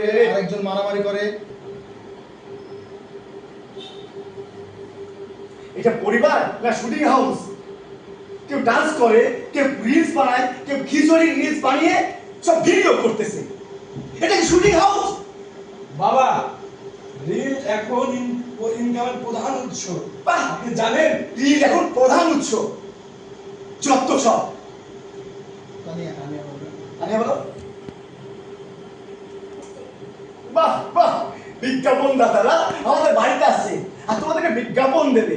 আরেকজন মারামারি করে। এটা পরিবার না শুটিং হাউস কেউ ডান্স করে কেউ রিলস বানায় কেউ খিচুড়ি রিলস বানিয়ে সব ভিডিও করতেছে। এটা কি শুটিং হাউস বাবা রিল এখন ইনকামের প্রধান উৎস। বাহ! আপনি জানেন? রিল এখন প্রধান উৎস। যত সব বলবে। আরে বলো। বাহ বাহ বিজ্ঞাপন দাতারা আমাদের বাড়িতে আসছে। আর তোমাদেরকে বিজ্ঞাপন দেবে।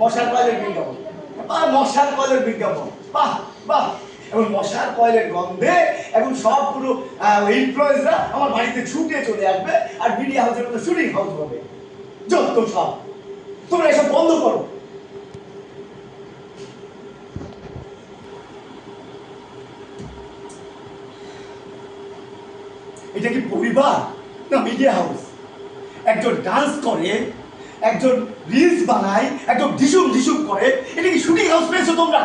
মশার কয়েলের বিজ্ঞাপন। মশার কয়েলের বিজ্ঞাপন। বাহ বাহ। এবং মশার কয়েলের গন্ধে এখন সব পুরো ইনফ্লুয়েন্সরা আমার বাড়িতে ছুটে চলে আসবে আর মিডিয়া হাউসের মতো শুটিং হাউস হবে। যত সব। তোমরা এসব বন্ধ করো এটা কি পরিবার না মিডিয়া হাউস একজন ডান্স করে একজন রিলস বানায় একজন ঢিসুম ঢিসুম করে এটা কি শুটিং হাউস পেয়েছ তোমরা?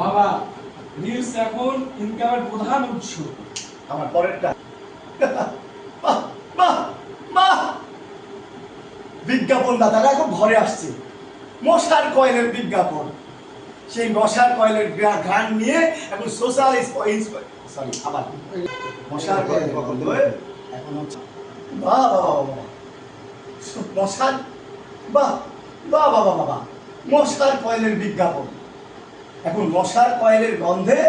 বাবা রিলস এখন ইনকামের প্রধান উৎস। আমার পরেরটা। বিজ্ঞাপন দাদারা এখন ঘরে আসছে। মশার কয়েলের বিজ্ঞাপন। সেই মশার কয়েলের ঘ্রাণ নিয়ে এখন সোশ্যাল সরি আবার মশার এখন হচ্ছে বাহ বাহ বাহ বাহ মশার বাহ বাহ বাহ বাহ বাহ মশার কয়েলের বিজ্ঞাপন। এখন মশার কয়েলের গন্ধে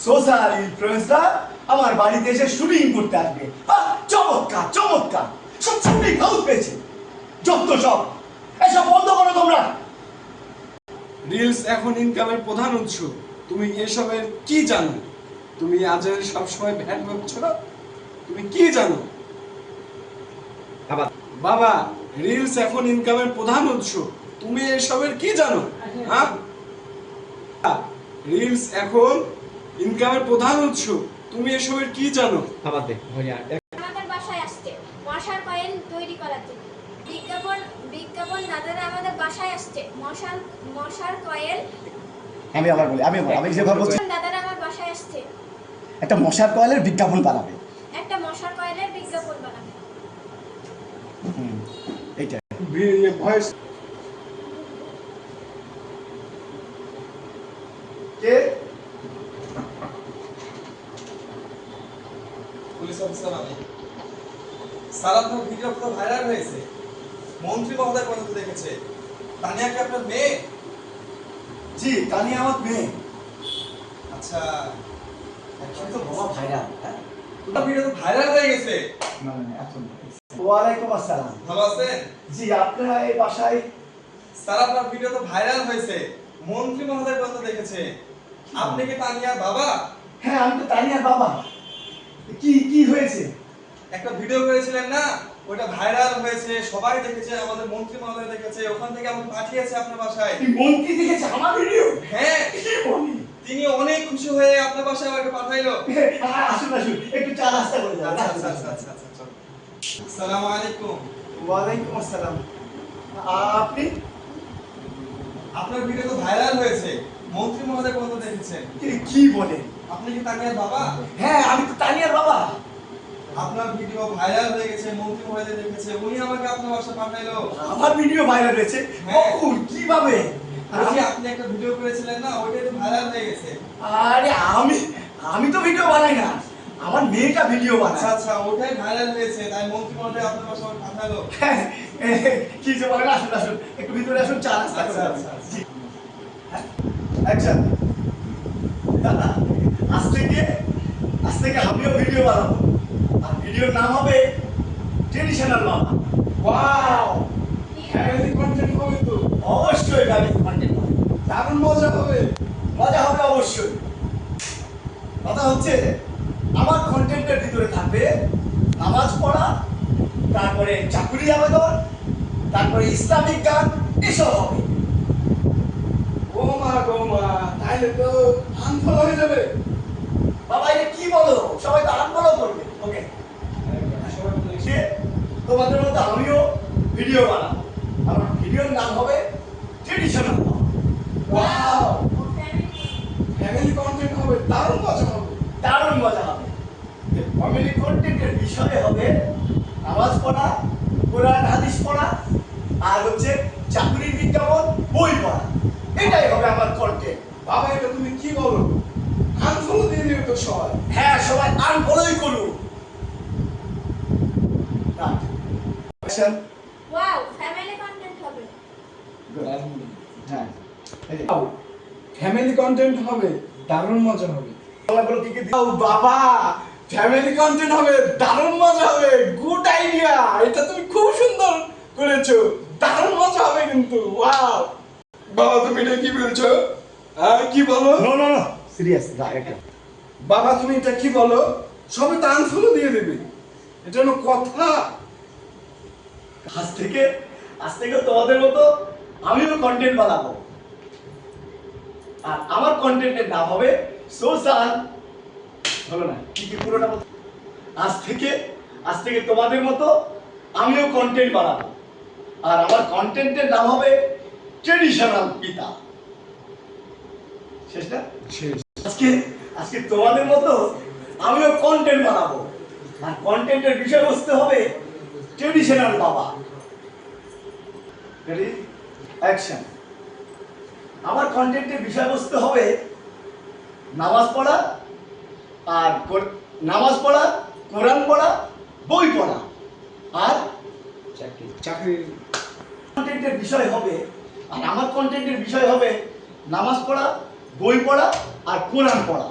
সোশ্যাল ইনফ্লুয়েন্সরা আমার বাড়িতে এসে শুটিং করতে আসবে। আহ, চমৎকার চমৎকার। সব শুটিং হাউস পেয়েছে। যত সব। এসব বন্ধ করো তোমরা। রিলস এখন ইনকামের প্রধান উৎস। তুমি এসবের কি জানো? তুমি আজের সবসময় ভ্যাট ভাবছ না? তুমি কি জানো? আবার বাবা রিলস এখন ইনকামের প্রধান উৎস। তুমি এসবের কি জানো? হ্যাঁ। রিলস এখন ইনকামের প্রধান উৎস। তুমি এসবের কি জানো? আবার দে ভইয়া আমাদের বাসায় আসছে। মশার কয়েল তৈরি করার জন্য। বিজ্ঞাপন বিজ্ঞাপন দাদারা আমাদের বাসায় আসছে। মশার মশার কয়েল আমি আবার বলি আমি আমি যেভাবে বলছি। দাদারা আমার বাসায় আসছে। একটা মশার কয়েলের বিজ্ঞাপন বানাবে। একটা মশার কয়েলের বিজ্ঞাপন বানাবে। হুম, এইটা ভয়েস কে? পুলিশ অফিসার আমি। স্যার আপনার ভিডিও পুরো ভাইরাল হয়েছে। মন্ত্রী মহোদয় পর্যন্ত দেখেছে। তানিয়া কি আপনার মেয়ে? জি আমার মেয়ে। আচ্ছা এখন তো বাবা ভাইরাল হ্যাঁ ভিডিও ভাইরাল হয়ে গেছে। না না না, এখন ওয়ালাইকুম আসসালাম। ভালো আছেন? জি আপনারা এই বাসায় স্যার আপনার ভিডিও তো ভাইরাল হয়েছে। মন্ত্রী মহোদয় পর্যন্ত দেখেছে। আপনি কি তানিয়ার বাবা? হ্যাঁ আমি তো তানিয়ার বাবা। কি কি হয়েছে? একটা ভিডিও করেছিলেন না? ওটা ভাইরাল হয়েছে সবাই দেখেছে আমাদের মন্ত্রী মহোদয় দেখেছে ওখান থেকে আমাকে পাঠিয়েছে আপনার বাসায়। মন্ত্রী দেখেছে আমার ভিডিও? হ্যাঁ। কি বলি তিনি অনেক খুশি হয়ে আপনার বাসায় আমাকে পাঠাইলো। আসুন আসুন একটু চা নাস্তা করে যান। আচ্ছা আচ্ছা আচ্ছা আচ্ছা আচ্ছা। আসসালামু আলাইকুম। ওয়ালাইকুম আসসালাম। আপনি? আপনার ভিডিও তো ভাইরাল হয়েছে। মন্ত্রী মহোদয় পর্যন্ত দেখেছেন। কি কি বলেন আপনি কি তানিয়ার বাবা? হ্যাঁ আমি তো তানিয়ার বাবা। আপনার ভিডিও ভাইরাল হয়ে গেছে মন্ত্রী মহোদয় দেখেছে উনি আমাকে আপনার বাসায় পাঠাইলো। আমার ভিডিও ভাইরাল হয়েছে? হ্যাঁ। কখন? কীভাবে? বলছি আপনি একটা ভিডিও করেছিলেন না ওইটাই তো ভাইরাল হয়ে গেছে। আরে আমি আমি তো ভিডিও বানাই না। আমার মেয়েটা ভিডিও আচ্ছা বানায়। আচ্ছা ওটাই ভাইরাল হয়েছে তাই মন্ত্রী মহোদয় আপনার আমাকে পাঠালো। হ্যাঁ, কি যে বলেন আসুন আসুন একটু ভিতরে আসুন চা নাস্তা আচ্ছা, আচ্ছা, আচ্ছা। হ্যাঁ, আচ্ছা আজ থেকে আজ থেকে আমিও ভিডিও বানাবো। আর ভিডিওর নাম হবে ট্রেডিশনাল মামা ওয়াও ফ্যামিলি কন্টেন্ট হবে তো অবশ্যই গাড়ি কন্টেন্ট দারুণ মজা হবে। মজা হবে অবশ্যই। কথা হচ্ছে, আমার কন্টেন্টের ভিতরে থাকবে নামাজ পড়া, তারপরে চাকুরি আবেদন, তারপরে ইসলামিক গান, এসব হবে। ও মা গো মা, তাইলে তো আনফল হয়ে যাবে। বাবা এটা কি বলো? সবাই তো আনফলো করবে। ওকে। তোমাদের মতো আমিও ভিডিও বানাবো। আমার ভিডিওর নাম হবে ওয়াও ফ্যামিলি কন্টেন্ট হবে দারুণ মজা হবে। দারুণ মজা হবে। ফ্যামিলি কন্টেন্টের বিষয় হবে নামাজ পড়া কোরআন হাদিস পড়া আর হচ্ছে চাকরির বিজ্ঞাপন বই পড়া। এটাই হবে আমার কন্টেন্ট বাবা এটা তুমি কি বলো? আনফলো দিয়ে দিবে তো সবাই। হ্যাঁ সবাই আর ফলোই করুন। ওয়াও ফ্যামিলি কন্টেন্ট হবে। হ্যাঁ। ফ্যামিলি কন্টেন্ট হবে দারুণ মজা হবে। বাংলাগুলো কি কি দি- ও বাবা! ফ্যামিলি কন্টেন্ট হবে দারুণ মজা হবে গুড আইডিয়া এটা তুমি খুব সুন্দর করেছ দারুণ মজা হবে কিন্তু ওয়াও বাবা তুমি এটা কি বলছো? হ্যাঁ কি বলো? নো নো নো সিরিয়াস এটা। বাবা তুমি এটা কি বলো? সবে তো আনফলো দিয়ে দেবে। এটা হলো কথা। আজ থেকে আজ থেকে তোমাদের মতো আমিও কন্টেন্ট বানাবো। আর আমার কন্টেন্টের নাম হবে সোশ্যাল হলো না? কি কি পুরোটা আজ থেকে আজ থেকে তোমাদের মতো আমিও কন্টেন্ট বানাবো। আর আমার কন্টেন্টের নাম হবে ট্রেডিশনাল পিতা শেষটা শেষ। আজকে আজকে তোমাদের মতো আমিও কন্টেন্ট বানাবো। আর কন্টেন্টের বিষয়বস্তু হবে ট্রেডিশনাল বাবা রেডি অ্যাকশন আমার কন্টেন্টের বিষয়বস্তু হবে নামাজ পড়া আর নামাজ পড়া কোরআন পড়া বই পড়া আর চাকরি। চাকরি। কন্টেন্টের বিষয় হবে আর আমার কন্টেন্টের বিষয় হবে নামাজ পড়া বই পড়া আর কোরআন পড়া।